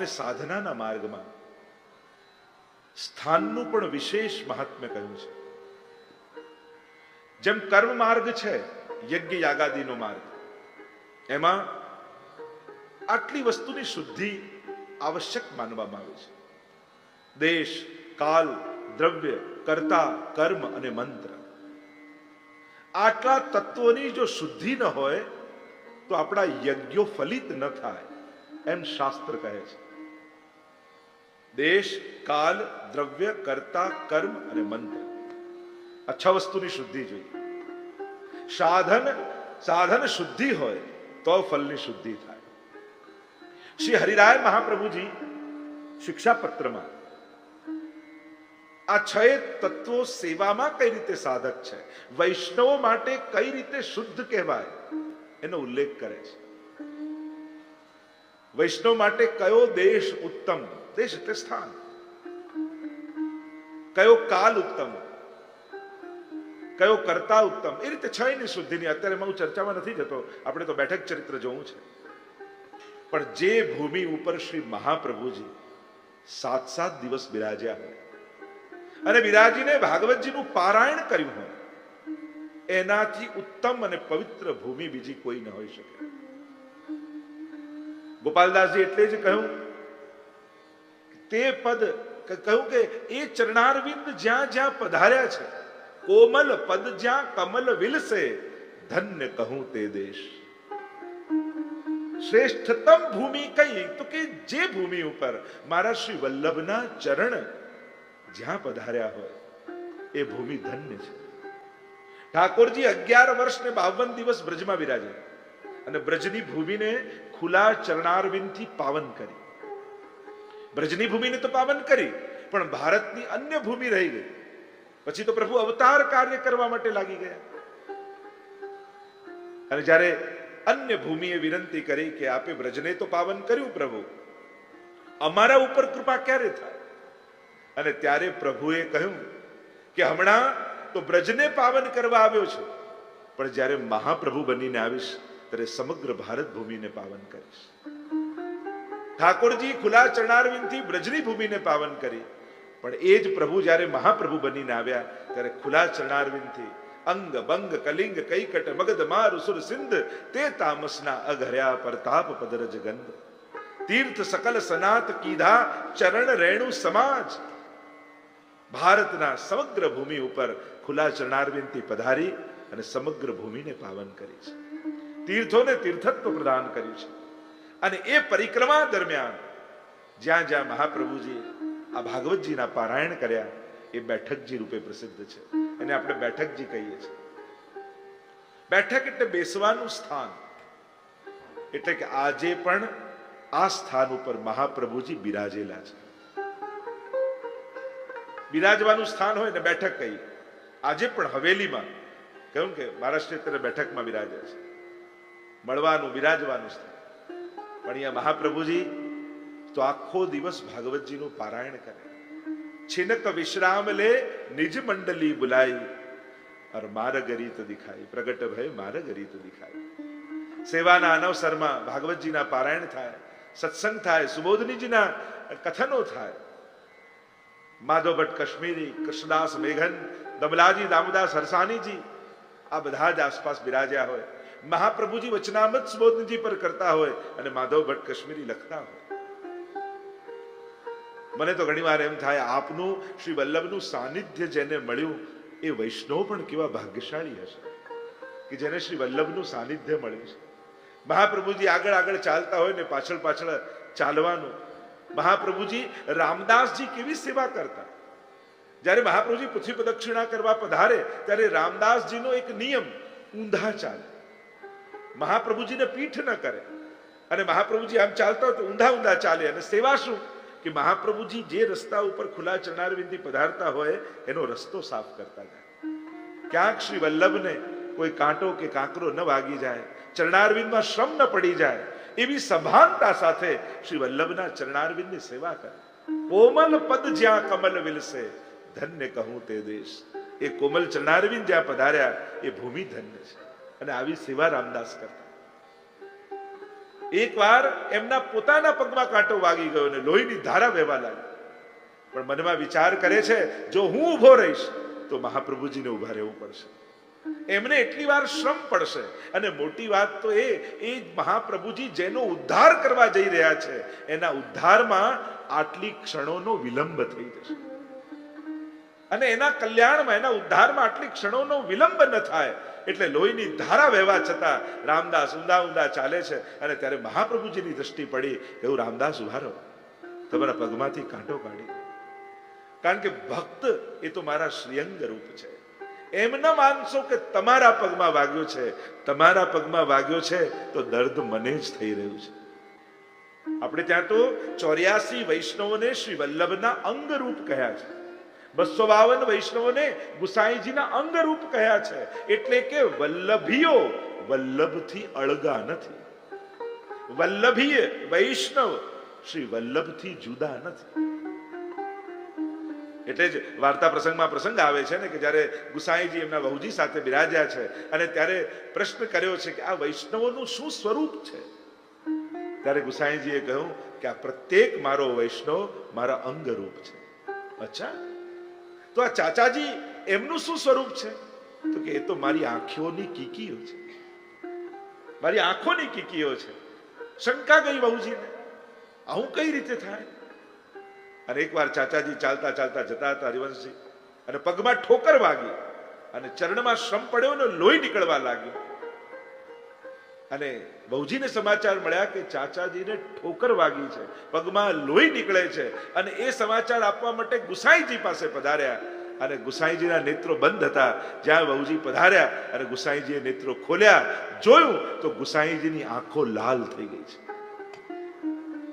અને સાધનાના માર્ગમાં. સ્થાનનું પણ વિશેષ મહાત્મ્ય કહ્યું છે. જેમ કર્મ માર્ગ છે, યજ્ઞ યાગાદીનો માર્ગ. એમાં આટલી વસ્તુની શુદ્ધિ આવશ્યક માનવામાં આવે છે. દેશ, કાલ, દ્રવ્ય, કર્તા, કર્મ અને મંત્ર. આટલા તત્વોની જો શુદ્ધિ ન હોય, તો આપણા યજ્ઞો ફલિત ન થાય, એમ શાસ્ત્ર કહે છે. દેશ, કાલ, દ્રવ્ય, કરતા, કર્મ અને મંત્ર. આ છ વસ્તુની શુદ્ધિ જોઈએ. સાધન સાધન શુદ્ધિ હોય તો ફલની શુદ્ધિ થાય. શ્રી હરિરાય મહાપ્રભુજી શિક્ષાપત્રમાં આ છ તત્વો સેવામાં કઈ રીતે સાધક છે? વૈષ્ણવો માટે કઈ રીતે શુદ્ધ કહેવાય? એનો ઉલ્લેખ કરે છે. વૈષ્ણવ માટે કયો દેશ ઉત્તમ? દેશ તે સ્થાન. કયો કાલ ઉત્તમ? કયો કરતા ઉત્તમ? એ રીતે છ ની શુદ્ધિની અત્યારે હું ચર્ચામાં નથી જતો. આપણે તો બેઠક ચરિત્ર જોવું છે. પણ જે ભૂમિ ઉપર શ્રી મહાપ્રભુજી સાત સાત દિવસ બિરાજ્યા હોય અને બિરાજીને ભાગવતજીનું પારાયણ કર્યું હોય, એનાથી ઉત્તમ અને પવિત્ર ભૂમિ બીજી કોઈ ન હોઈ શકે. ગોપાલદાસજી એટલે જ કહ્યું તે પદ કહ્યું કે એ ચરણારવિંદ જ્યાં જ્યાં પધાર્યા છે, કોમલ પદ જ્યાં કમલ વિલસે, ધન્ય કહું તે દેશ. શ્રેષ્ઠતમ ભૂમિ કઈ? તો કે જે ભૂમિ ઉપર? મારા શ્રી વલ્લભના ચરણ જ્યાં પધાર્યા હોય, એ ભૂમિ ધન્ય છે. ઠાકોરજી અગિયાર વર્ષ ને બાવન દિવસ બ્રજમાં બિરાજે, અને બ્રજની ભૂમિને ખુલ્લા ચરણારવિંદથી પાવન કરી. બ્રજની ભૂમિને તો પાવન કરી, પણ ભારતની અન્ય ભૂમિ રહી ગઈ. પછી તો પ્રભુ અવતાર કાર્ય કરવા માટે લાગી ગયા. અને જ્યારે અન્ય ભૂમિએ વિનંતી કરી કે આપે બ્રજને તો પાવન કર્યું પ્રભુ, અમારા ઉપર કૃપા ક્યારે થાય? અને ત્યારે પ્રભુએ કહ્યું કે હમણાં તો બ્રજને પાવન કરવા આવ્યો છું, પણ જ્યારે મહાપ્રભુ બનીને આવીશ, ત્યારે સમગ્ર ભારત ભૂમિને પાવન કરીશ. ઠાકોરજી ખુલા ચરણારવિંદથી બ્રજની ભૂમિને પાવન કરી. પણ એ જ પ્રભુ જ્યારે મહાપ્રભુ બનીને આવ્યા, ત્યારે ખુલા ચરણારવિંદથી અંગ, બંગ, કલિંગ, કૈકટ, મગધ, માર, સુર, સિંધ, તે તામસના અઘર્યા પરતાપ પદરજ ગંધ. તીર્થ સકલ સનાત કીધા ચરણ રેણુ સમાજ. ભારતના સમગ્ર ભૂમિ ઉપર ખુલા ચરણારવિંદથી પધારી અને સમગ્ર ભૂમિને પાવન કરી છે. તીર્થોને તીર્થત્વ પ્રદાન કર્યું છે. અને એ પરિક્રમા દરમિયાન જ્યાં જ્યાં મહાપ્રભુજી આ ભાગવતજીના પારાયણ કર્યા, એ બેઠકજી રૂપે પ્રસિદ્ધ છે. એને આપણે બેઠકજી કહીએ છીએ. બેઠક એટલે બેસવાનું સ્થાન. એટલે કે આજે પણ આ સ્થાન ઉપર મહાપ્રભુજી બિરાજેલા છે. બિરાજવાનું સ્થાન હોય ને બેઠક કહી આજે પણ હવેલીમાં કહ્યું કે મહારાષ્ટ્ર બેઠકમાં બિરાજે છે. મળવાનું, બિરાજવાનું સ્થાન. પણ અહીંયા મહાપ્રભુજી, તો આખો દિવસ ભાગવતજીનું પારાયણ કરે. છિનક વિશ્રામ લે, નિજ મંડલી બુલાઈ અર માર્ગ રીત દિખાય, પ્રગટ ભય માર્ગ રીત દેખાય. સેવાના અનવસરમાં ભાગવતજીના પારાયણ થાય, સત્સંગ થાય, સુબોધનીજીના કથનો થાય. માધવ ભટ્ટ કાશ્મીરી, કૃષ્ણદાસ મેઘન, દમલાજી, દામદાસ હરસાનીજી આ બધા જ આસપાસ બિરાજ્યા હોય. મહાપ્રભુજી વચનામત સુબોધનજી પર કરતા હોય અને માધવ ભટ્ટ કશ્મીરી લખતા હોય. મને તો ઘણીવાર એમ થાય, આપનું શ્રી વલ્લભનું સાનિધ્ય જેને મળ્યું એ વૈષ્ણવ પણ કેવા ભાગ્યશાળી હશે કે જેને શ્રી વલ્લભનું સાનિધ્ય મળ્યું છે. મહાપ્રભુજી આગળ આગળ ચાલતા હોય ને પાછળ પાછળ ચાલવાનું. મહાપ્રભુજી રામદાસજી કેવી સેવા કરતા? જ્યારે મહાપ્રભુજી પૃથ્વી પ્રદક્ષિણા કરવા પધારે, ત્યારે રામદાસજીનો એક નિયમ, ઊંધા ચાલે. મહાપ્રભુજીને પીઠ ન કરે. અને મહાપ્રભુજી આમ ચાલતા તો ઊંધા ઊંધા ચાલે. અને સેવા શું? કે મહાપ્રભુજી જે રસ્તા ઉપર ખુલ્લા ચરણારવિંદથી પધારતા હોય, એનો રસ્તો સાફ કરતા જાય. ક્યાંક શ્રી વલ્લભને કોઈ કાંટો કે કાંકરો ન વાગી જાય ચરણારવિંદમાં શ્રમ ન પડી જાય, એવી સભાનતા સાથે શ્રી વલ્લભના ચરણારવિંદની સેવા કરે. કોમલ પદ જ્યાં કમલ વિલસે, ધન્ય કહું તે દેશ. એ કોમલ ચરણારવિંદ જ્યાં પધાર્યા, એ ભૂમિ ધન્ય છે. અને આવી સેવા રામદાસ કરતા. એકવાર એમના પોતાના પગમાં કાંટો વાગી ગયો અને લોહીની ધારા વહેવા લાગી. પણ મનમાં વિચાર કરે છે, જો હું ઊભો રહીશ, તો મહાપ્રભુજીને ઊભા રહેવું પડશે. એમને એટલી વાર શ્રમ પડશે. અને મોટી વાત તો એ એ મહાપ્રભુજી જેનો ઉદ્ધાર કરવા જઈ રહ્યા છે, એના ઉદ્ધારમાં આટલી ક્ષણોનો વિલંબ થઈ જશે. અને એના કલ્યાણમાં, એના ઉદ્ધારમાં આટલી ક્ષણોનો વિલંબ ન થાય. એટલે લોહીની ધારા વહેવા છતાં રામદાસ ઊંધા ઊંધા ચાલે છે અને ત્યારે મહાપ્રભુજીની દ્રષ્ટિ પડી. એવું રામદાસ ઉભારો તમારા પગમાંથી કાંટો કાઢી. કારણ કે ભક્ત એ તો મારા શ્રીઅંગ રૂપ છે. એમ ન માનશો કે તમારા પગમાં વાગ્યો છે. તમારા પગમાં વાગ્યો છે તો દર્દ મને જ થઈ રહ્યું છે. આપણે ત્યાં તો ચોર્યાસી વૈષ્ણવોને શ્રી વલ્લભના અંગ રૂપ કહ્યા છે. બસો બાવન વૈષ્ણવોને ગુસાઈજીના અંગ રૂપ કહ્યા છે. એટલે કે વલ્લભીઓ વલ્લભથી અળગા નથી. વલ્લભીય વૈષ્ણવ શ્રી વલ્લભથી જુદા નથી. એટલે જ વાર્તા પ્રસંગમાં પ્રસંગ આવે છે ને કે જ્યારે ગુસાઈજી એમના વહુજી સાથે બિરાજ્યા છે અને ત્યારે પ્રશ્ન કર્યો છે કે આ વૈષ્ણવોનું શું સ્વરૂપ છે? ત્યારે ગુસાઈજીએ કહ્યું કે આ પ્રત્યેક મારો વૈષ્ણવ મારા અંગ રૂપ છે. અચ્છા. તો આ ચાચાજી એમનું શું સ્વરૂપ છે? તો કે એ તો મારી આંખોની કીકીઓ છે. મારી આંખોની કીકીઓ છે. શંકા ગઈ બહુજીને આવું કઈ રીતે થાય? અને એકવાર ચાચાજી ચાલતા ચાલતા જતા હતા હરિવંશજી અને પગમાં ઠોકર વાગી અને ચરણમાં શ્રમ પડ્યો ને લોહી નીકળવા લાગ્યું. અને બહુજીને સમાચાર મળ્યા કે ચાચાજીને ઠોકર વાગી છે, પગમાં લોહી નીકળે છે અને એ સમાચાર આપવા માટે ગુસાઈજી પાસે પધાર્યા અને ગુસાઈજીના નેત્રો બંધ હતા. જ્યાં બહુજી પધાર્યા અને ગુસાઈજીએ નેત્રો ખોલ્યા, જોયું તો ગુસાઈજીની આંખો લાલ થઈ ગઈ છે.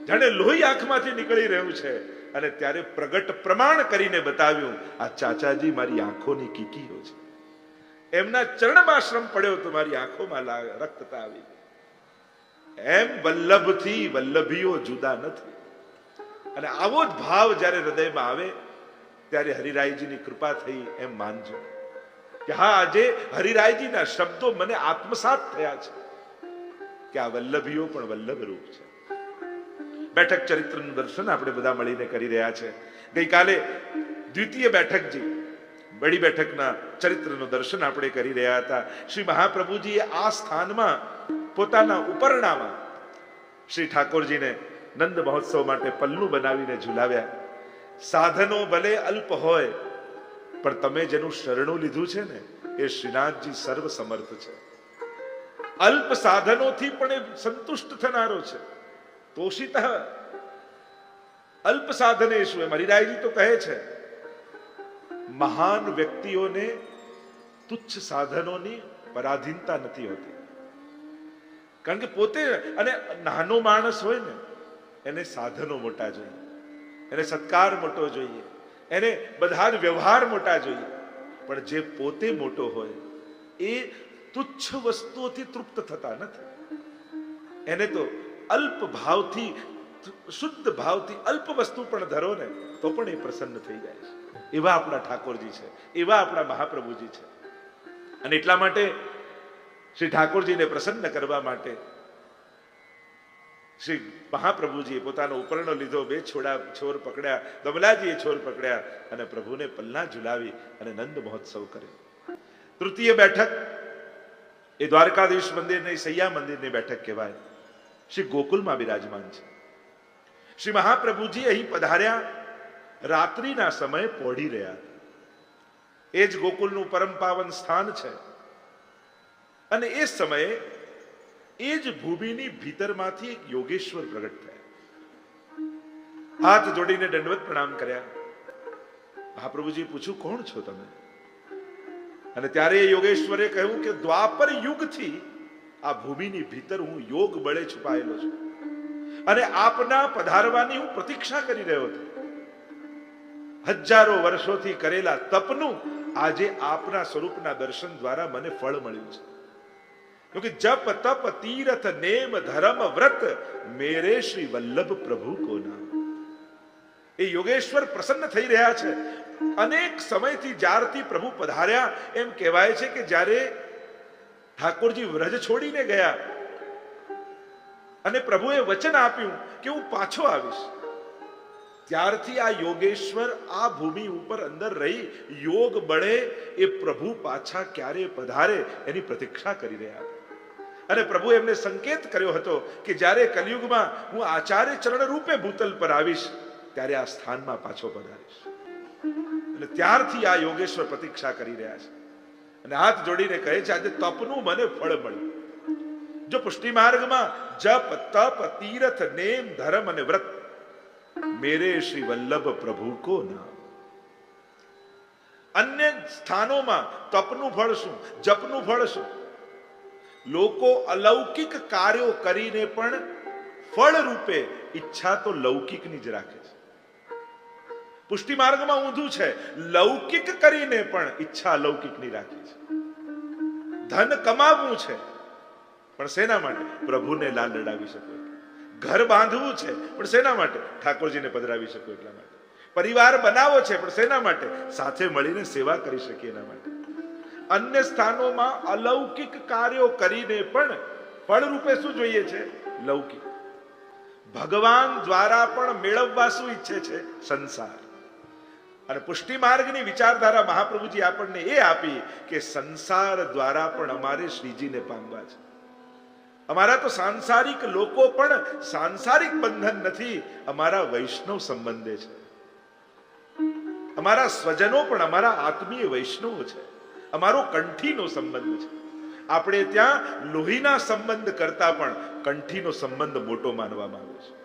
જાણે લોહી આંખમાંથી નીકળી રહ્યું છે અને ત્યારે પ્રગટ પ્રમાણ કરીને બતાવ્યું, આ ચાચાજી મારી આંખોની કીકીઓ છે. એમના ચરણમાં શ્રમ પડ્યો તો મારી આંખોમાં રક્તતા આવી એમ વલ્લભથી વલ્લભીઓ જુદા નથી. અને આવો જ ભાવ જ્યારે હૃદયમાં આવે, ત્યારે હરિરાયજીની કૃપા થઈ એમ માનજો. કે હા, આજે હરિરાયજીના શબ્દો મને આત્મસાત થયા છે કે આ વલ્લભીઓ પણ વલ્લભ રૂપ છે. બેઠક ચરિત્રનું દર્શન આપણે બધા મળીને કરી રહ્યા છે. ગઈકાલે દ્વિતીય બેઠકજી બડી બેઠકના ચરિત્રનું દર્શન આપણે કરી રહ્યા હતા. શ્રી મહાપ્રભુજીએ આ સ્થાનમાં પોતાના ઉપરણામાં શ્રી ઠાકોરજીને નંદ મહોત્સવ માટે પલ્લું બનાવીને ઝુલાવ્યા. સાધનો ભલે અલ્પ હોય, પણ તમે જેનું શરણું લીધું છે ને, એ શ્રીનાથજી સર્વ સમર્થ છે. અલ્પ સાધનોથી પણ એ સંતુષ્ટ થનારો છે. તોષિત અલ્પ સાધને શું એમ હરિરાયજી તો કહે છે મહાન વ્યક્તિઓને તુચ્છ સાધનોની પરાધીનતા નથી હોતી. કારણ કે પોતે અને નાનો માણસ હોય ને, એને સાધનો મોટા જોઈએ, એને સત્કાર મોટો જોઈએ, એને બધા વ્યવહાર મોટા જોઈએ. પણ જે પોતે મોટો હોય, એ તુચ્છ વસ્તુઓથી તૃપ્ત થતા નથી. એને તો અલ્પ ભાવથી શુદ્ધ ભાવથી અલ્પ વસ્તુ પણ ધરો ને, તો પણ એ પ્રસન્ન થઈ જાય. છે એવા આપણા ઠાકોરજી છે. એવા આપણા મહાપ્રભુજી છે. અને એટલા માટે શ્રી ઠાકોરજીને પ્રસન્ન કરવા માટે શ્રી મહાપ્રભુજીએ પોતાનો ઉપરણો લીધો, બે છોડા, છોર પકડ્યા દમલાજીએ છોર પકડ્યા અને પ્રભુને પલ્લા ઝુલાવી અને નંદ મહોત્સવ કર્યો. તૃતીય બેઠક એ દ્વારકાધીશ મંદિરની, સૈયા મંદિરની બેઠક કહેવાય. શ્રી ગોકુલમાં બિરાજમાન છે. શ્રી મહાપ્રભુજી અહીં પધાર્યા. રાત્રિના સમયે પોઢી રહ્યા એ જ ગોકુલનું પરમ પાવન સ્થાન છે. અને એ સમયે એ જ ભૂમિની ભીતરમાંથી એક યોગેશ્વર પ્રગટ થયા. હાથ જોડીને દંડવત પ્રણામ કર્યા. મહાપ્રભુજી, પૂછ્યું, કોણ છો તમે? અને ત્યારે યોગેશ્વરે કહ્યું કે દ્વાપર યુગથી આ ભૂમિની ભીતર હું યોગ બળે છુપાયેલો છું. અને આપના પધારવાની હું પ્રતીક્ષા કરી રહ્યો હતો હજારો વર્ષોથી કરેલા તપનું આજે આપના સ્વરૂપના દર્શન દ્વારા મને ફળ મળ્યું છે. ક્યોંકિ જપ, તપ, તીર્થ, નેમ, ધર્મ, વ્રત મેરે શ્રી વલ્લભ પ્રભુ કોના એ યોગેશ્વર પ્રસન્ન થઈ રહ્યા છે. અનેક સમયથી જ્યારથી પ્રભુ પધાર્યા, એમ કહેવાય છે કે જ્યારે ઠાકોરજી વ્રજ છોડીને ગયા અને પ્રભુએ વચન આપ્યું કે હું પાછો આવીશ. ત્યારથી આ યોગેશ્વર આ ભૂમિ ઉપર અંદર રહી, યોગ બળે એ પ્રભુ પાછા ક્યારે પધારે એની પ્રતીક્ષા કરી રહ્યા અને પ્રભુ એમને સંકેત કર્યો હતો કે જ્યારે કલયુગમાં હું આચાર્ય ચરણ રૂપે ભૂતલ પર આવીશ, ત્યારે આ સ્થાનમાં પાછો પધારીશ. અને ત્યારથી આ યોગેશ્વર પ્રતીક્ષા કરી રહ્યા છે. અને હાથ જોડીને કહે છે, આજે તપનું મને ફળ મળ્યું. જો પુષ્ટિ માર્ગમાં જપ, તપ, તીર્થ, નેમ, ધર્મ અને વ્રત, મેરે શ્રી વલ્લભ પ્રભુ કો નામ. અન્ય સ્થાનોમાં તપનું ફળ શું, જપનું ફળ શું? લોકો અલૌકિક કાર્યો કરીને પણ ફળ રૂપે ઈચ્છા તો લૌકિકની જ રાખે છે. પુષ્ટિ માર્ગમાં ઊંધું છે, લૌકિક કરીને પણ ઈચ્છા અલૌકિકની રાખે છે. ધન કમાવવું છે પણ શેના માટે પ્રભુને લાલ લડાવી શકો ઘર બાંધવું છે, પણ શેના માટે ઠાકોરજીને પધરાવી શકો એટલા માટે. પરિવાર બનાવો છે, પણ શેના માટે સાથે મળીને સેવા કરી શકીએ એના માટે. અન્ય સ્થાનોમાં અલૌકિક કાર્યો કરીને પણ ફળ રૂપે શું જોઈએ છે? લૌકિક. ભગવાન દ્વારા પણ મેળવવા શું ઈચ્છે છે? સંસાર. અને પુષ્ટિ માર્ગની વિચારધારા મહાપ્રભુજી આપણને એ આપી કે સંસાર દ્વારા પણ અમારે શ્રીજીને પામવા છે. અમારા તો સાંસારિક લોકો પણ સાંસારિક બંધન નથી, અમારા વૈષ્ણવ સંબંધે છે. અમારા સ્વજનો પણ અમારા આત્મીય વૈષ્ણવ છે. અમારો કંઠીનો સંબંધ છે. આપણે ત્યાં લોહીના સંબંધ કરતા પણ કંઠીનો સંબંધ મોટો માનવામાં આવ્યો છે.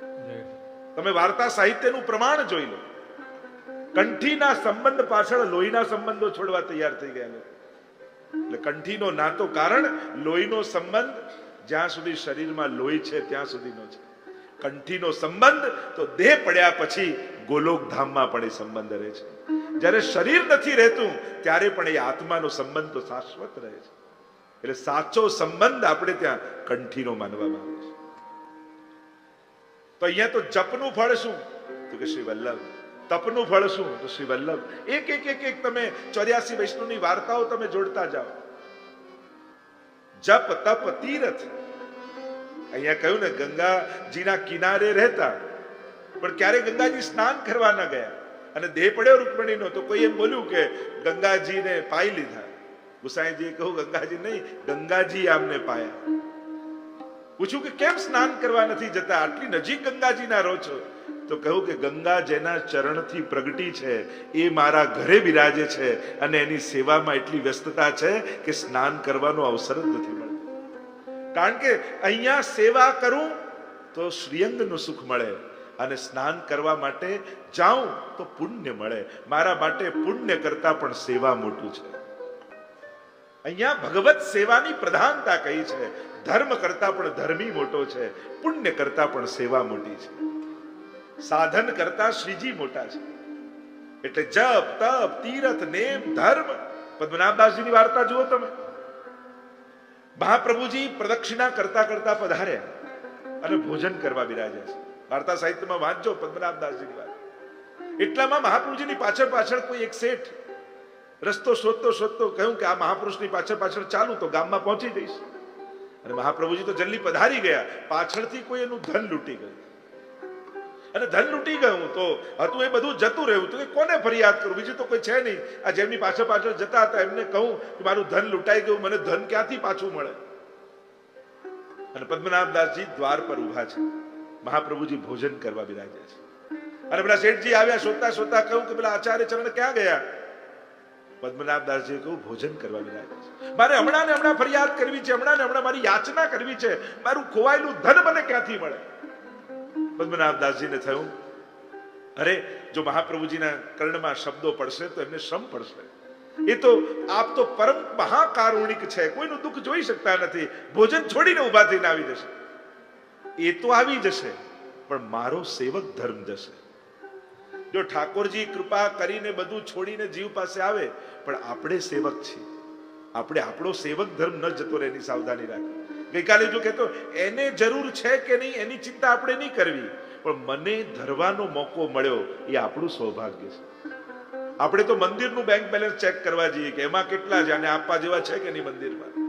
તમે વાર્તા સાહિત્યનું પ્રમાણ જોઈ લો. કંઠીના સંબંધ પાછળ લોહીના સંબંધો છોડવા તૈયાર થઈ ગયા એટલે કંઠીનો નાતો કારણ, લોહીનો સંબંધ જ્યાં સુધી શરીરમાં લોહી છે, ત્યાં સુધીનો છે. કંઠીનો સંબંધ, તો દેહ પડ્યા પછી ગોલોક ધામમાં પણ એ સંબંધ રહે છે. જ્યારે શરીર નથી રહેતું, ત્યારે પણ એ આત્માનો સંબંધ તો શાશ્વત રહે છે. એટલે સાચો સંબંધ આપણે ત્યાં કંઠીનો માનવામાં આવે છે. તો અહીંયા તો જપનું ફળ શું? તો કે શ્રી વલ્લભ. તપનું ફળ શું? તો શ્રી વલ્લભ. એક એક એક એક તમે ચોર્યાસી વૈષ્ણવની વાર્તાઓ તમે જોડતા જાઓ. જપ, તપ, તીરથ. અહીંયા કહ્યું ને, ગંગાજીના કિનારે રહેતા. પણ ક્યારે ગંગાજી સ્નાન કરવા ન ગયા? અને દેહ પડ્યો રૂકમણીનો, તો કોઈ એમ બોલ્યું કે ગંગાજીને પાઈ લીધા. ગુસાઈજીએ કહ્યું, ગંગાજી નહીં, ગંગાજી આમને પાયા. પૂછ્યું કે કેમ સ્નાન કરવા નથી જતા? આટલી નજીક ગંગાજીના રહો છો? તો કહ્યું કે ગંગા જેના ચરણથી પ્રગટી છે, એ મારા ઘરે બિરાજે છે અને એની સેવામાં એટલી વ્યસ્તતા છે કે સ્નાન કરવાનો અવસર જ નથી મળતો. કારણ કે અહીંયા સેવા કરું તો શ્રીઅંગનું સુખ મળે અને સ્નાન કરવા માટે જાઉં તો પુણ્ય મળે. મારા માટે પુણ્ય કરતા પણ સેવા મોટું છે. અહીંયા ભગવત સેવાની પ્રધાનતા કહી છે? ધર્મ કરતા પણ ધર્મી મોટો છે. પુણ્ય કરતા પણ સેવા મોટી છે. સાધન કરતા શ્રીજી મોટા છે. એટલે જપ, તપ, તીરથ, નેમ, ધર્મ, પદ્મનાભદાસજીની વાર્તા જુઓ તમે. મહાપ્રભુજી પ્રદક્ષિણા કરતા કરતા પધાર્યા અને ભોજન કરવા બિરાજ્યા છે. વાર્તા સાહિત્યમાં વાંચજો પદ્મનાભદાસજીની વાત. એટલામાં મહાપ્રભુજીની પાછળ પાછળ કોઈ એક શેઠ રસ્તો શોધતો શોધતો કહ્યું કે આ મહાપુરુષની પાછળ પાછળ ચાલુ તો ગામમાં પહોંચી જઈશ. અને મહાપ્રભુજી તો જલ્દી પધારી ગયા. પાછળથી કોઈ એનું ધન લૂંટી ગયું. અને ધન લૂંટી ગયું તો હતું એ બધું જતું રહ્યું તો કે કોને ફરિયાદ કરું? બીજું તો કોઈ છે નહીં. આ જેમની પાછળ પાછળ જતા હતા, એમને કહું કે મારું ધન લૂંટાઈ ગયું, મને ધન ક્યાંથી પાછું મળે? અને પદ્મનાભદાસજી દ્વાર પર ઊભા છે. મહાપ્રભુજી ભોજન કરવા બિરાજ્યા છે. અને પેલા શેઠજી આવ્યા, શોધતા શોધતા કહ્યું કે પેલા આચાર્ય ચરણ ક્યાં ગયા? પદ્મનાભદાસજીએ કહ્યું, ભોજન કરવા બિરાજ્યા છે. મારે હમણાં ને હમણાં ફરિયાદ કરવી છે, હમણાં ને હમણાં મારી યાચના કરવી છે. મારું ખોવાયેલું ધન મને ક્યાંથી મળે? પદ્મનાભદાસજીને થયું. અરે, જો મહાપ્રભુજીના કર્ણમાં શબ્દો પડશે તો એમને શ્રમ પડશે. એ તો આપ તો પરમ મહાકારુણિક છે. કોઈનું દુઃખ જોઈ શકતા નથી. ભોજન છોડીને ઊભા થઈને આવી જશે. એ તો આવી જશે, પણ મારો સેવક ધર્મ જશે. જો ઠાકોરજી કૃપા કરીને બધું છોડીને જીવ પાસે આવે, પણ આપણે સેવક છીએ. આપણે આપણો સેવક ધર્મ ન જતો રહે સાવધાની રાખી. ગઈકાલે જો કહેતો, એને જરૂર છે કે નહીં, એની ચિંતા આપણે નહીં કરવી. પણ મને ધરવાનો મોકો મળ્યો એ આપણું સૌભાગ્ય છે. આપણે તો મંદિરનું બેંક બેલેન્સ ચેક કરવા જઈએ કે એમાં કેટલા છે અને આપવા જેવા છે કે નહીં મંદિરમાં.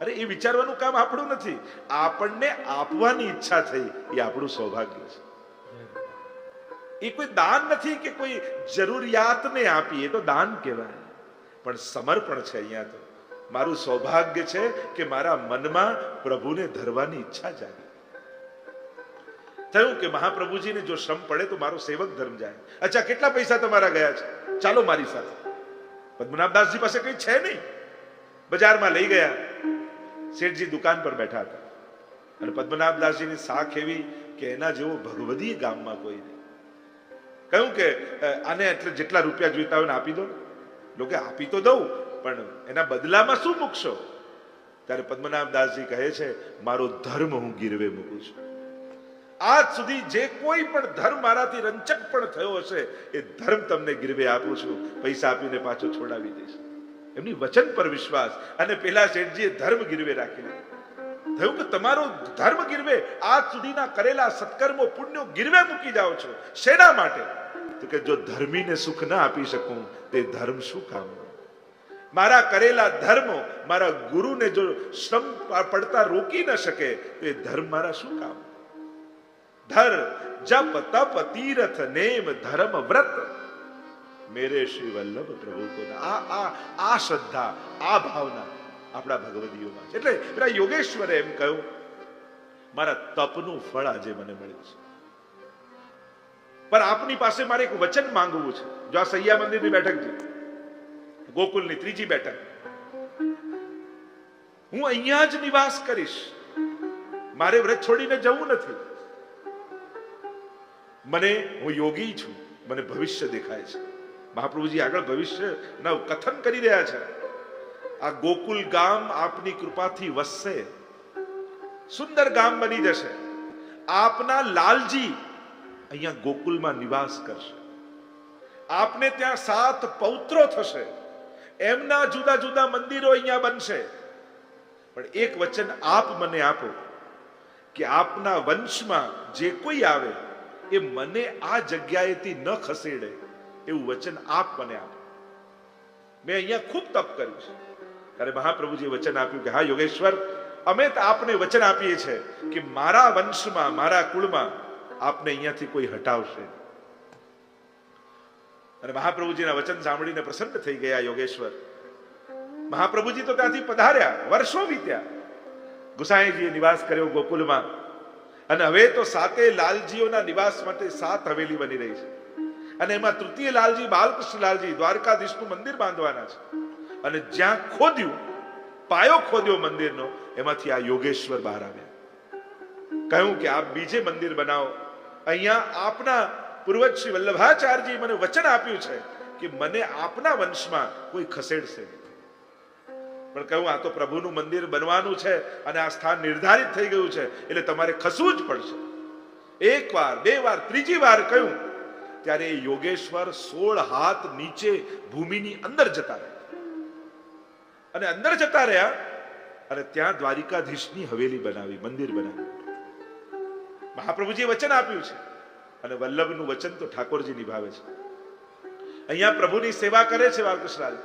અરે, એ વિચારવાનું કામ આપણું નથી. આપણને આપવાની ઈચ્છા થઈ એ આપણું સૌભાગ્ય છે. એ કોઈ દાન નથી કે કોઈ જરૂરિયાતને આપીએ તો દાન કહેવાય. પણ સમર્પણ છે અહીંયા તો. મારું સૌભાગ્ય છે કે મારા મનમાં પ્રભુને ધરવાની ઈચ્છા જાગી. થયું કે મહાપ્રભુજીને જો શ્રમ પડે તો મારો સેવક ધર્મ જાય. અચ્છા, કેટલા પૈસા તમારા ગયા છે? ચાલો મારી સાથે. પદ્મનાભદાસજી પાસે કઈ છે નહીં. બજારમાં લઈ ગયા. શેઠજી દુકાન પર બેઠા હતા. અને પદ્મનાભદાસજીની સાખ એવી કે એના જેવો ભગવદી ગામમાં કોઈ નહીં. કહ્યું કે આને એટલે જેટલા રૂપિયા જોઈતા હોય ને આપી દો. લોકો આપી તો દઉં પણ એના બદલામાં શું મૂકશો? ત્યારે પદ્મનાભદાસજી કહે છે, મારો ધર્મ હું ગીરવે મૂકું છું. આજ સુધી જે કોઈ પણ ધર્મ મારાથી રંચક પણ થયો હશે, એ ધર્મ તમને ગીરવે આપું છું. પૈસા આપીને પાછો છોડાવી દઈશ. એમની વચન પર વિશ્વાસ અને પેલા શેઠજીએ ધર્મ ગીરવે રાખી થયું કે તમારો ધર્મ ગીરવે? આજ સુધીના કરેલા સત્કર્મો, પુણ્યો ગીરવે મૂકી જાઓ છો. શેના માટે? તો કે જો ધર્મીને સુખ ના આપી શકું, તે ધર્મ શું કામ? મારા કરેલા ધર્મો મારા ગુરુને જો શ્રમ પડતા રોકી ન શકે, તો એ ધર્મ મારા શું કામ? ધર જપ તપ તીરથ નેમ ધર્મ વ્રત. મેરે શ્રી વલ્લભ પ્રભુ આ આ આ શ્રદ્ધા, આ ભાવના આપણા ભગવદીઓમાં છે. એટલે પેલા યોગેશ્વરે એમ કહ્યું, મારા તપનું ફળ આજે મને મળ્યું છે. પણ આપની પાસે મારે એક વચન માંગવું છે. જો આ સૈયા મંદિરની બેઠક છે. ગોકુલની ત્રીજી બેઠક. હું અહીંયા જ નિવાસ કરીશ. મારે વ્રત છોડીને જવું નથી. મને, હું યોગી છું. મને ભવિષ્ય દેખાય છે. મહાપ્રભુજી આગળ ભવિષ્ય ના કથન કરી રહ્યા છે. આ ગોકુલ ગામ આપની કૃપાથી વસશે સુંદર ગામ બની જશે. આપના લાલજી અહીંયા ગોકુલમાં નિવાસ કરશે. આપને ત્યાં સાત પૌત્રો થશે. એમના જુદા જુદા મંદિરો અહીંયા બનશે પણ એક વચન આપ મને આપો કે આપના વંશમાં જે કોઈ આવે, એ મને આ જગ્યાએથી ન ખસેડે એવું વચન આપ મને આપો મેં અહીંયા ખૂબ તપ કર્યું છે ત્યારે મહાપ્રભુજીએ વચન આપ્યું કે, હા, યોગેશ્વર, અમે તો આપને વચન આપીએ છીએ કે મારા વંશમાં, મારા કુળમાં આપને અહીંયાથી કોઈ હટાવશે. અને મહાપ્રભુજીના વચન સાંભળીને પ્રસન્ન થઈ ગયા યોગેશ્વર. મહાપ્રભુજી તો ત્યાંથી પધાર્યા, વર્ષો વીત્યા. ગુસાઈજીએ નિવાસ કર્યો ગોકુલમાં. અને હવે તો સાતે લાલજીઓના નિવાસ માટે સાત હવેલી બની રહી છે. અને એમાં તૃતીય લાલજી બાલકૃષ્ણ લાલજી દ્વારકાધીશનું મંદિર બાંધવાના છે. અને જ્યાં ખોદ્યું, પાયો ખોદ્યો મંદિરનો, એમાંથી આ યોગેશ્વર બહાર આવ્યા. કહ્યું કે આપ બીજે મંદિર બનાવો. અહીંયા આપના પૂર્વજ શ્રી વલ્લભાચાર્યજી મને વચન આપ્યું છે કે મને આપના વંશમાં કોઈ ખસેડશે પણ કહ્યું આ તો પ્રભુનું મંદિર બનવાનું છે અને આ સ્થાન નિર્ધારિત થઈ ગયું છે, એટલે તમારે ખસવું જ પડશે. એક વાર બે વાર, ત્રીજી વાર કહ્યું, ત્યારે યોગેશ્વર સોળ હાથ નીચે ભૂમિની અંદર જતા રહ્યા. અને અંદર જતા રહ્યા, અને ત્યાં દ્વારિકાધીશની હવેલી બનાવી, મંદિર બનાવ્યું મહાપ્રભુજીએ વચન આપ્યું છે. અને વલ્લભનું વચન તો ઠાકોરજી નિભાવે છે. અહીંયા પ્રભુની સેવા કરે છે બાલકૃષ્ણલાલ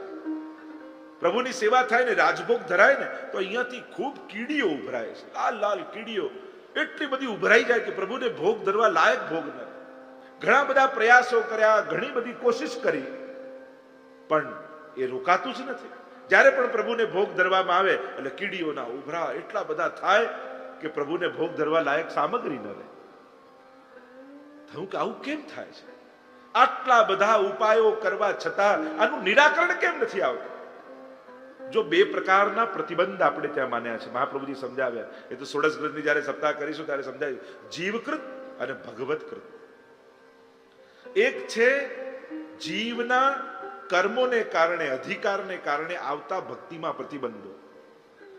પ્રભુની સેવા થાય ને, રાજભોગ ધરાય ને, તો અહીંયાથી ખૂબ કીડીઓ ઉભરાય છે. લાલ લાલ કીડીઓ. એટલી બધી ઉભરાઈ જાય કે પ્રભુને ભોગ ધરવા લાયક ભોગ ન ઘણા બધા પ્રયાસો કર્યા, ઘણી બધી કોશિશ કરી. પણ એ રોકાતું જ નથી. જ્યારે પણ પ્રભુને ભોગ ધરવામાં આવે, એટલે કીડીઓના ઉભરા એટલા બધા થાય કે પ્રભુને ભોગ ધરવા લાયક સામગ્રી ન રહે. થયું કે, આવું કેમ થાય છે? આટલા બધા ઉપાયો કરવા છતાં આનું નિરાકરણ કેમ નથી આવતું? જો બે પ્રકારના પ્રતિબંધ આપણે ત્યાં માન્યા છે, મહાપ્રભુજી સમજાવ્યા. એ તો સોળસ ગ્રંથની જ્યારે સપ્તાહ કરીશું ત્યારે સમજાવ્યું જીવકૃત અને ભગવતકૃત. એક છે, જીવના કર્મોને કારણે, અધિકારને કારણે આવતા ભક્તિમાં પ્રતિબંધો.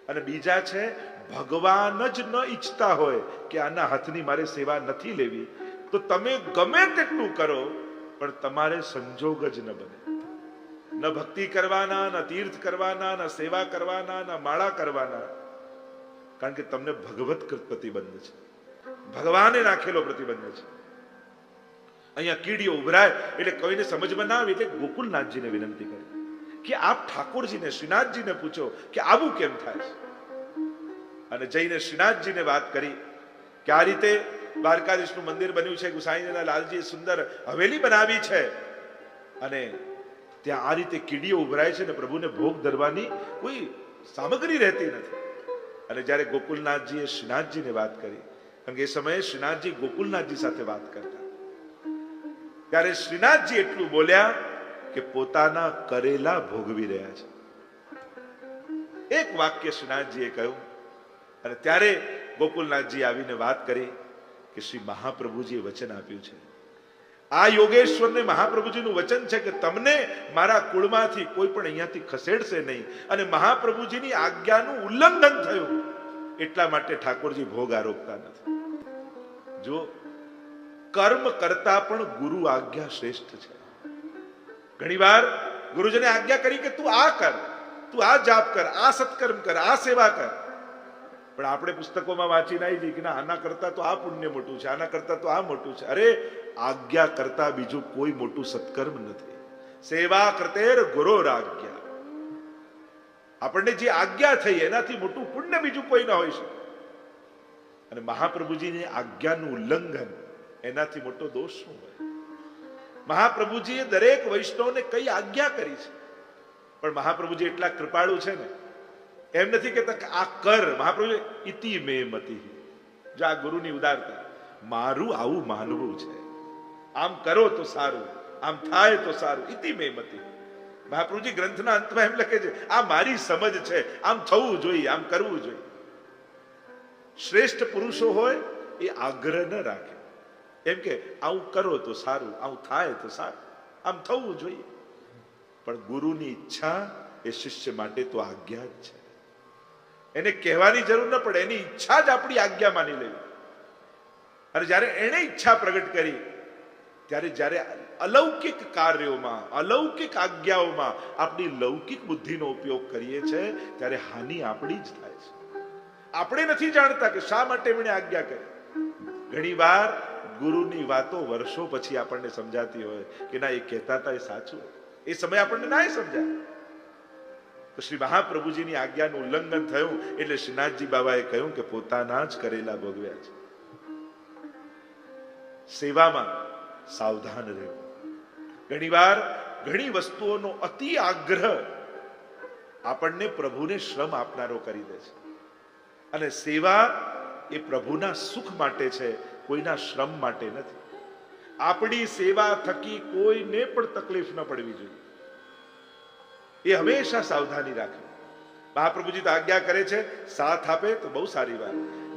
અને બીજા છે, ભગવાન જ ન ઈચ્છતા હોય કે આના હાથની મારે સેવા નથી લેવી. તો તમે ગમે તેટલું કરો, પણ તમારે સંજોગ જ ન બને. ન ભક્તિ કરવાના, ન તીર્થ કરવાના, ન સેવા કરવાના, ન માળા કરવાના. કારણ કે તમને ભગવત પ્રતિબંધ છે. ભગવાને નાખેલો પ્રતિબંધ છે. અહીંયા કીડીઓ ઉભરાય એટલે કોઈને સમજમાં ના આવે એટલે ગોકુલનાથજીને વિનંતી કરી કે આપ ઠાકોરજીને, શ્રીનાથજીને પૂછો કે આવું કેમ થાય છે? અને જઈને શ્રીનાથજીને વાત કરી કે આ રીતે દ્વારકાધીશનું મંદિર બન્યું છે, ગુસાઈના લાલજીએ સુંદર હવેલી બનાવી છે. અને ત્યાં આ રીતે કીડીઓ ઉભરાય છે ને પ્રભુને ભોગ ધરવાની કોઈ સામગ્રી રહેતી નથી. અને જ્યારે ગોકુલનાથજીએ શ્રીનાથજીને વાત કરી, કારણ કે એ સમયે શ્રીનાથજી ગોકુલનાથજી સાથે વાત કરતા. ત્યારે શ્રીનાથજી એટલું બોલ્યા કે પોતાના કરેલા ભોગવી રહ્યા છે. એક વાક્ય શ્રીનાથજીએ કહ્યું, અને ત્યારે ગોકુલનાથજી આવીને વાત કરી કે શ્રી મહાપ્રભુજીએ વચન આપ્યું છે. આ યોગેશ્વરને મહાપ્રભુજીનું વચન છે કે તમને મારા કુળમાંથી કોઈ પણ અહીંયાથી ખસેડશે નહીં અને મહાપ્રભુજીની આજ્ઞાનું ઉલ્લંઘન થયું. એટલા માટે ઠાકોરજી ભોગ આરોપતા નથી. જો કર્મ કરતા પણ ગુરુ આજ્ઞા શ્રેષ્ઠ છે. ઘણીવાર ગુરુજીને આજ્ઞા કરી કે તું આ કર, તું આ જાપ કર, આ સત્કર્મ કર, આ સેવા કર. પણ આપણે પુસ્તકોમાં વાંચીને આવી જઈએ કે ના, આના કરતા તો આ પુણ્ય મોટું છે, આના કરતા તો આ મોટું છે. અરે, આજ્ઞા કરતા બીજું કોઈ મોટું સત્કર્મ નથી. સેવા કરતેર ગુરો આજ્ઞા આપણને જે આજ્ઞા થઈ, એનાથી મોટું પુણ્ય બીજું કોઈ ના હોઈ શકે. અને મહાપ્રભુજીની આજ્ઞાનું ઉલ્લંઘન, એનાથી મોટો દોષ શું હોય? મહાપ્રભુજીએ દરેક વૈષ્ણવને કઈ આજ્ઞા કરી છે? પણ મહાપ્રભુજી એટલા કૃપાળુ છે ને એમ નથી કહેતા કે આ કર. મહાપ્રભુ ઇતિ મે મતિ. જો આ ગુરુની ઉદારતા મારું આવું માનવું છે. આમ કરો તો સારું. આમ થાય તો સારું. ઇતિ મે મતિ. મહાપ્રભુજી ગ્રંથના અંતમાં એમ લખે છે, આ મારી સમજ છે. આમ થવું જોઈએ, આમ કરવું જોઈએ. શ્રેષ્ઠ પુરુષો હોય એ આગ્રહ ન રાખે. એમ કે, આવું કરો તો સારું. આવું થાય તો સારું. આમ થવું જોઈએ. પણ ગુરુની ઈચ્છા એ શિષ્ય માટે તો આજ્ઞા જ છે. એને કહેવાની જરૂર ન પડે, એની ઈચ્છા જ આપણી આજ્ઞા માની લેવી. અને જ્યારે એણે ઈચ્છા પ્રગટ કરી, ત્યારે જ્યારે અલૌકિક કાર્યોમાં, અલૌકિક આજ્ઞાઓમાં આપણી લૌકિક બુદ્ધિનો ઉપયોગ કરીએ છીએ, ત્યારે હાનિ આપણી જ થાય છે. આપણે નથી જાણતા કે શા માટે એમણે આજ્ઞા કરી. ઘણીવાર ગુરુની વાતો વર્ષો પછી આપણને સમજાતી હોય કે ના, એ કહેતા હતા એ સાચું. એ સમય આપણને ના સમજાય. શ્રી મહાપ્રભુજીની આજ્ઞાનું ઉલ્લંઘન થયું એટલે શ્રીનાથજી બાબાએ કહ્યું કે પોતાના જ કરેલા ભોગવ્યા છે. સેવામાં સાવધાન રહેવું. ઘણીવાર ઘણી વસ્તુઓનો અતિ આગ્રહ આપણને પ્રભુને શ્રમ આપનારો કરી દે છે. અને સેવા એ પ્રભુના સુખ માટે છે, કોઈના શ્રમ માટે નથી. આપણી સેવા થકી કોઈને પણ તકલીફ ન પડવી જોઈએ. એ હંમેશા સાવધાની રાખવી. મહાપ્રભુજી તો આજ્ઞા કરે છે, સાથ આપે તો બહુ સારી વાત.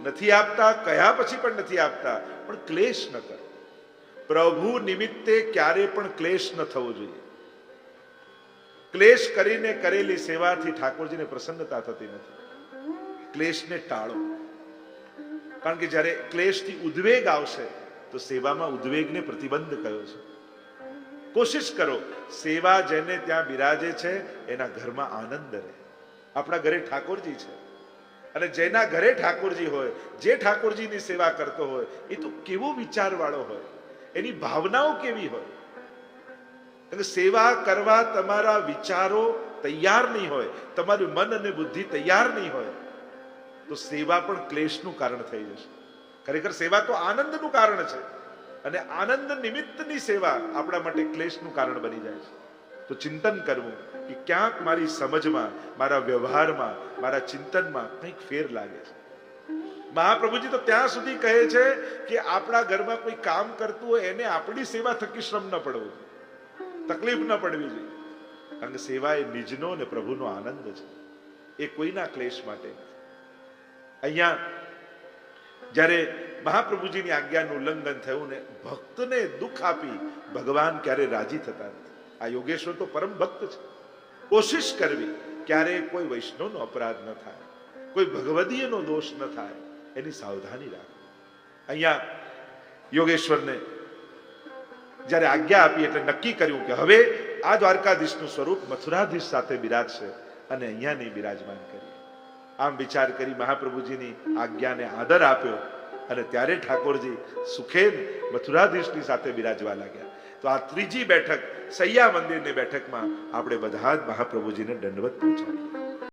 નથી આપતા, કયા પછી પણ નથી આપતા, પણ ક્લેશ ન કર. પ્રભુ નિમિત્તે ક્યારે પણ ક્લેશ ન થવો જોઈએ. ક્લેશ કરીને કરેલી સેવાથી ઠાકોરજીને પ્રસન્નતા થતી નથી. ક્લેશને ટાળો. કારણ કે જ્યારે ક્લેશથી ઉદ્વેગ આવશે, તો સેવામાં ઉદ્વેગને પ્રતિબંધ કયો છે. કોશિશ કરો. સેવા જેને ત્યાં બિરાજે છે, એના ઘરમાં આનંદ રહે. આપણા ઘરે ઠાકોરજી છે. અને જેના ઘરે ઠાકોરજી હોય, જે ઠાકોરજીની સેવા કરતો હોય, એ તો કેવો વિચારવાળો હોય. એની ભાવનાઓ કેવી હોય. સેવા કરવા તમારા વિચારો તૈયાર નહીં હોય, તમારું મન અને બુદ્ધિ તૈયાર નહીં હોય, તો સેવા પણ ક્લેશનું કારણ થઈ જશે. ખરેખર સેવા તો આનંદનું કારણ છે. અને આનંદ નિમિત્તની સેવા આપણા માટે ક્લેશનું કારણ બની જાય છે. તો ચિંતન કરવું કે ક્યાંક મારી સમજમાં, મારા વ્યવહારમાં, મારા ચિંતનમાં કંઈક ફેર લાગે છે. મહાપ્રભુજી તો ત્યાં સુધી કહે છે કે આપણા ઘરમાં કોઈ કામ કરતું હોય એને આપણી સેવા થકી શ્રમ ન પડવું. તકલીફ ન પડવી જોઈએ. કારણ કે સેવા એ નિજનો અને પ્રભુનો આનંદ છે. એ કોઈના ક્લેશ માટે અહીંયા જ્યારે મહાપ્રભુજીની આજ્ઞાનું ઉલ્લંઘન થયું ને ભક્તને દુઃખ આપી ભગવાન ક્યારે રાજી થતા નથી. આ યોગેશ્વર તો પરમ ભક્ત છે. કોશિશ કરવી, ક્યારે કોઈ વૈષ્ણવનો અપરાધ ન થાય, કોઈ ભગવદીયનો દોષ ન થાય, એની સાવધાની રાખવી. અહીંયા યોગેશ્વરને જ્યારે આજ્ઞા આપી એટલે નક્કી કર્યું કે હવે આ દ્વારકાધીશનું સ્વરૂપ મથુરાધીશ સાથે બિરાજશે અને અહીંયા નહીં બિરાજમાન કરી આમ વિચાર કરી મહાપ્રભુજીની આજ્ઞાને આદર આપ્યો અને ત્યારે ઠાકોરજી સુખેન મથુરાધીશની સાથે બિરાજવા લાગ્યા. તો આ ત્રીજી બેઠક સૈયા મંદિરની બેઠકમાં આપણે બધા જ મહાપ્રભુજીને દંડવત પહોંચાડીએ